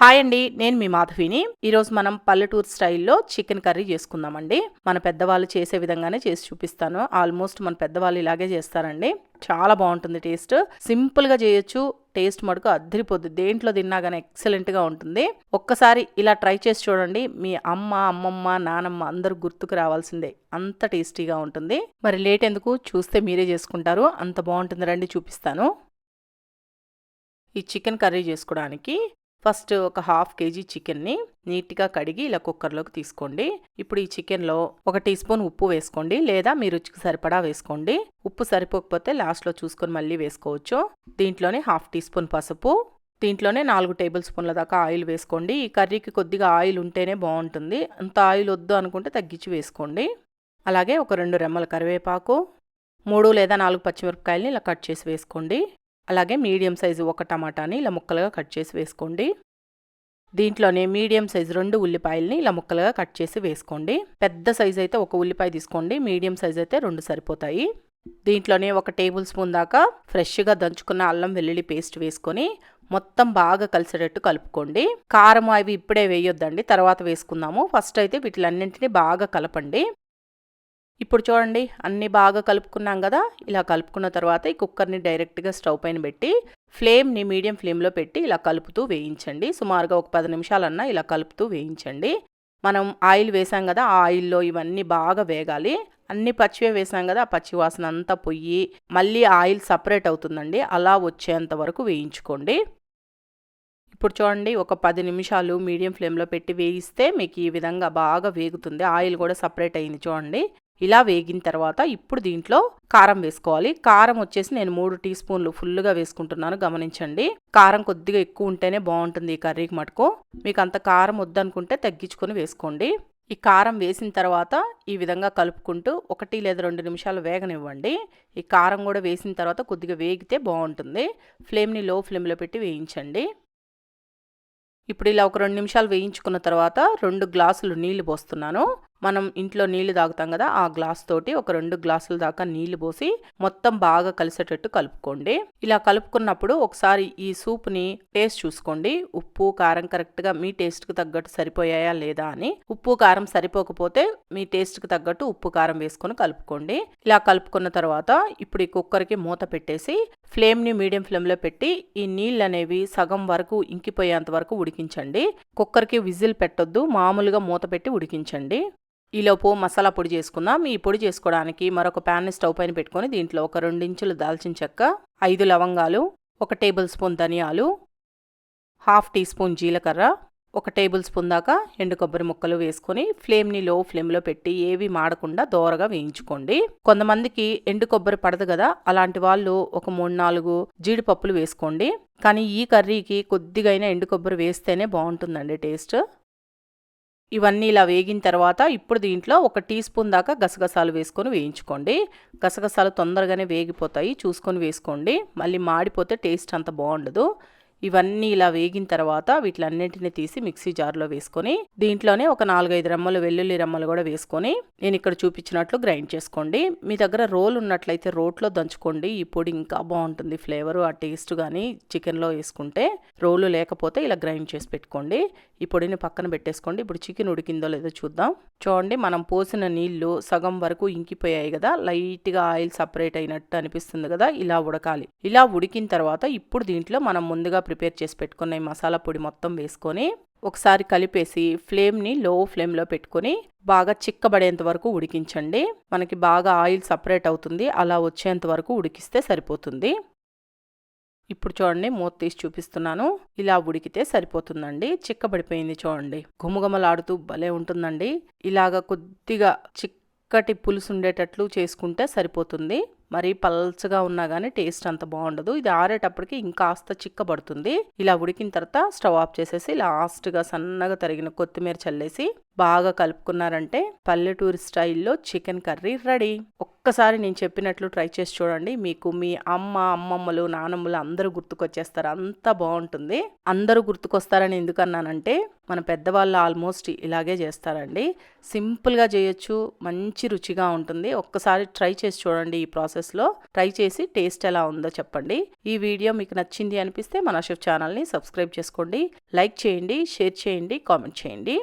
Hi అండి నేను మీ మాధవిని. ఈరోజు మనం పల్లెటూరు స్టైల్లో చికెన్ కర్రీ చేసుకుందామండి. మన పెద్దవాళ్ళు చేసే విధంగానే చేసి చూపిస్తాను. ఆల్మోస్ట్ మన పెద్దవాళ్ళు ఇలాగే చేస్తారండి. చాలా బాగుంటుంది టేస్ట్. సింపుల్గా చేయొచ్చు. టేస్ట్ మటుకు అద్దరిపోద్ది దేంట్లో తిన్నా కానీ ఎక్సలెంట్గా ఉంటుంది. ఒక్కసారి ఇలా ట్రై చేసి చూడండి. మీ అమ్మ అమ్మమ్మ నానమ్మ అందరూ గుర్తుకు రావాల్సిందే. అంత టేస్టీగా ఉంటుంది. మరి లేట్ ఎందుకు? చూస్తే మీరే చేసుకుంటారు. అంత బాగుంటుంది రండి చూపిస్తాను. ఈ చికెన్ కర్రీ చేసుకోవడానికి ఫస్ట్ ఒక హాఫ్ కేజీ చికెన్ని నీట్గా కడిగి ఇలా కుక్కర్లోకి తీసుకోండి. ఇప్పుడు ఈ చికెన్లో ఒక టీ స్పూన్ ఉప్పు వేసుకోండి లేదా మీ రుచికి సరిపడా వేసుకోండి. ఉప్పు సరిపోకపోతే లాస్ట్లో చూసుకొని మళ్ళీ వేసుకోవచ్చు. దీంట్లోనే హాఫ్ టీ స్పూన్ పసుపు దీంట్లోనే నాలుగు టేబుల్ స్పూన్ల దాకా ఆయిల్ వేసుకోండి. ఈ కర్రీకి కొద్దిగా ఆయిల్ ఉంటేనే బాగుంటుంది. అంత ఆయిల్ వద్దు అనుకుంటే తగ్గించి వేసుకోండి. అలాగే ఒక రెండు రెమ్మల కరివేపాకు మూడు లేదా నాలుగు పచ్చిమిరపకాయలని ఇలా కట్ చేసి వేసుకోండి. అలాగే మీడియం సైజు ఒక టమాటాని ఇలా ముక్కలుగా కట్ చేసి వేసుకోండి. దీంట్లోనే మీడియం సైజు రెండు ఉల్లిపాయలని ఇలా ముక్కలుగా కట్ చేసి వేసుకోండి. పెద్ద సైజు అయితే ఒక ఉల్లిపాయ తీసుకోండి మీడియం సైజు అయితే రెండు సరిపోతాయి. దీంట్లోనే ఒక టేబుల్ స్పూన్ దాకా ఫ్రెష్గా దంచుకున్న అల్లం వెల్లుల్లి పేస్ట్ వేసుకొని మొత్తం బాగా కలిసేటట్టు కలుపుకోండి. కారం అవి ఇప్పుడే వేయొద్దండి తర్వాత వేసుకుందాము. ఫస్ట్ అయితే వీటిలన్నింటినీ బాగా కలపండి. ఇప్పుడు చూడండి అన్నీ బాగా కలుపుకున్నాం కదా? ఇలా కలుపుకున్న తర్వాత ఈ కుక్కర్ని డైరెక్ట్గా స్టవ్ పైన పెట్టి ఫ్లేమ్ని మీడియం ఫ్లేమ్లో పెట్టి ఇలా కలుపుతూ వేయించండి. సుమారుగా ఒక పది నిమిషాలన్నా ఇలా కలుపుతూ వేయించండి. మనం ఆయిల్ వేసాం కదా ఆ ఆయిల్లో ఇవన్నీ బాగా వేగాలి. అన్ని పచ్చివే వేసాం కదా ఆ పచ్చి వాసన అంతా పొయ్యి మళ్ళీ ఆయిల్ సపరేట్ అవుతుందండి. అలా వచ్చేంత వరకు వేయించుకోండి. ఇప్పుడు చూడండి ఒక పది నిమిషాలు మీడియం ఫ్లేమ్లో పెట్టి వేయిస్తే మీకు ఈ విధంగా బాగా వేగుతుంది. ఆయిల్ కూడా సపరేట్ అయింది చూడండి. ఇలా వేగిన తర్వాత ఇప్పుడు దీంట్లో కారం వేసుకోవాలి. కారం వచ్చేసి నేను మూడు టీ స్పూన్లు ఫుల్గా వేసుకుంటున్నాను గమనించండి. కారం కొద్దిగా ఎక్కువ ఉంటేనే బాగుంటుంది ఈ కర్రీకి మటుకు. మీకు అంత కారం వద్దనుకుంటే తగ్గించుకొని వేసుకోండి. ఈ కారం వేసిన తర్వాత ఈ విధంగా కలుపుకుంటూ ఒకటి లేదా రెండు నిమిషాలు వేగనివ్వండి. ఈ కారం కూడా వేసిన తర్వాత కొద్దిగా వేగితే బాగుంటుంది. ఫ్లేమ్ని లో ఫ్లేమ్లో పెట్టి వేయించండి. ఇప్పుడు ఇలా ఒక రెండు నిమిషాలు వేయించుకున్న తర్వాత రెండు గ్లాసులు నీళ్ళు పోస్తున్నాను. మనం ఇంట్లో నీళ్ళు తాగుతాం కదా ఆ గ్లాస్ తోటి ఒక రెండు గ్లాసుల దాకా నీళ్ళు పోసి మొత్తం బాగా కలిసేటట్టు కలుపుకోండి. ఇలా కలుపుకున్నప్పుడు ఒకసారి ఈ సూప్ని టేస్ట్ చూసుకోండి. ఉప్పు కారం కరెక్ట్గా మీ టేస్ట్కి తగ్గట్టు సరిపోయాయా లేదా అని. ఉప్పు కారం సరిపోకపోతే మీ టేస్ట్కి తగ్గట్టు ఉప్పు కారం వేసుకొని కలుపుకోండి. ఇలా కలుపుకున్న తర్వాత ఇప్పుడు ఈ కుక్కర్కి మూత పెట్టేసి ఫ్లేమ్ని మీడియం ఫ్లేమ్లో పెట్టి ఈ నీళ్ళు అనేవి సగం వరకు ఇంకిపోయేంత వరకు ఉడికించండి. కుక్కర్కి విజిల్ పెట్టొద్దు మామూలుగా మూత పెట్టి ఉడికించండి. ఈలోపు మసాలా పొడి చేసుకుందాం. ఈ పొడి చేసుకోవడానికి మరొక ప్యాన్ని స్టవ్ పైన పెట్టుకొని దీంట్లో ఒక రెండించులు దాల్చిన చెక్క ఐదు లవంగాలు ఒక టేబుల్ స్పూన్ ధనియాలు హాఫ్ టీ స్పూన్ జీలకర్ర ఒక టేబుల్ స్పూన్ దాకా ఎండు కొబ్బరి ముక్కలు వేసుకొని ఫ్లేమ్ని లో ఫ్లేమ్లో పెట్టి ఏవి మాడకుండా దోరగా వేయించుకోండి. కొంతమందికి ఎండు కొబ్బరి పడదు కదా అలాంటి వాళ్ళు ఒక మూడు నాలుగు జీడిపప్పులు వేసుకోండి. కానీ ఈ కర్రీకి కొద్దిగైనా ఎండు కొబ్బరి వేస్తేనే బాగుంటుందండి టేస్ట్. ఇవన్నీ ఇలా వేగిన తర్వాత ఇప్పుడు దీంట్లో ఒక టీ స్పూన్ దాకా గసగసాలు వేసుకొని వేయించుకోండి. గసగసాలు తొందరగానే వేగిపోతాయి. చూసుకొని వేసుకోండి. మళ్ళీ మాడిపోతే టేస్ట్ అంత బాగుండదు. ఇవన్నీ ఇలా వేగిన తర్వాత వీటిలన్నింటిని తీసి మిక్సీ జార్లో వేసుకొని దీంట్లోనే ఒక నాలుగైదు రెమ్మలు వెల్లుల్లి రెమ్మలు కూడా వేసుకొని నేను ఇక్కడ చూపించినట్లు గ్రైండ్ చేసుకోండి. మీ దగ్గర రోల్ ఉన్నట్లయితే రోట్లో దంచుకోండి. ఈ పొడి ఇంకా బాగుంటుంది. ఫ్లేవరు ఆ టేస్ట్ కానీ చికెన్లో వేసుకుంటే రోలు లేకపోతే ఇలా గ్రైండ్ చేసి పెట్టుకోండి. ఈ పొడిని పక్కన పెట్టేసుకోండి. ఇప్పుడు చికెన్ ఉడికిందో లేదో చూద్దాం. చూడండి మనం పోసిన నీళ్ళు సగం వరకు ఇంకిపోయాయి కదా. లైట్గా ఆయిల్ సపరేట్ అయినట్టు అనిపిస్తుంది కదా. ఇలా ఉడకాలి. ఇలా ఉడికిన తర్వాత ఇప్పుడు దీంట్లో మనం ముందుగా ప్రిపేర్ చేసి పెట్టుకున్న ఈ మసాలా పొడి మొత్తం వేసుకొని ఒకసారి కలిపేసి ఫ్లేమ్ని లో ఫ్లేమ్లో పెట్టుకొని బాగా చిక్కబడేంత వరకు ఉడికించండి. మనకి బాగా ఆయిల్ సపరేట్ అవుతుంది. అలా వచ్చేంత వరకు ఉడికిస్తే సరిపోతుంది. ఇప్పుడు చూడండి మూత తీసి చూపిస్తున్నాను. ఇలా ఉడికితే సరిపోతుందండి. చిక్కబడిపోయింది చూడండి. గుమగుమలాడుతూ భలే ఉంటుందండి. ఇలాగ కొద్దిగా చక్కటి పులుసు ఉండేటట్లు చేసుకుంటే సరిపోతుంది. మరీ పల్చగా ఉన్నా కానీ టేస్ట్ అంత బాగుండదు. ఇది ఆరేటప్పటికి ఇంకాస్త చిక్కబడుతుంది. ఇలా ఉడికిన తర్వాత స్టవ్ ఆఫ్ చేసేసి లాస్ట్గా సన్నగా తరిగిన కొత్తిమీర చల్లేసి బాగా కలుపుకున్నారంటే పల్లెటూరు స్టైల్లో చికెన్ కర్రీ రెడీ. ఒక్కసారి నేను చెప్పినట్లు ట్రై చేసి చూడండి. మీకు మీ అమ్మ అమ్మమ్మలు నానమ్మలు అందరూ గుర్తుకొచ్చేస్తారు. అంత బాగుంటుంది. అందరూ గుర్తుకొస్తారని ఎందుకన్నానంటే మన పెద్దవాళ్ళు ఆల్మోస్ట్ ఇలాగే చేస్తారండి. సింపుల్గా చేయొచ్చు మంచి రుచిగా ఉంటుంది. ఒక్కసారి ట్రై చేసి చూడండి ఈ ప్రాసెస్లో. ట్రై చేసి టేస్ట్ ఎలా ఉందో చెప్పండి. ఈ వీడియో మీకు నచ్చింది అనిపిస్తే మన షెఫ్ ఛానల్ని సబ్స్క్రైబ్ చేసుకోండి. లైక్ చేయండి షేర్ చేయండి కామెంట్ చేయండి.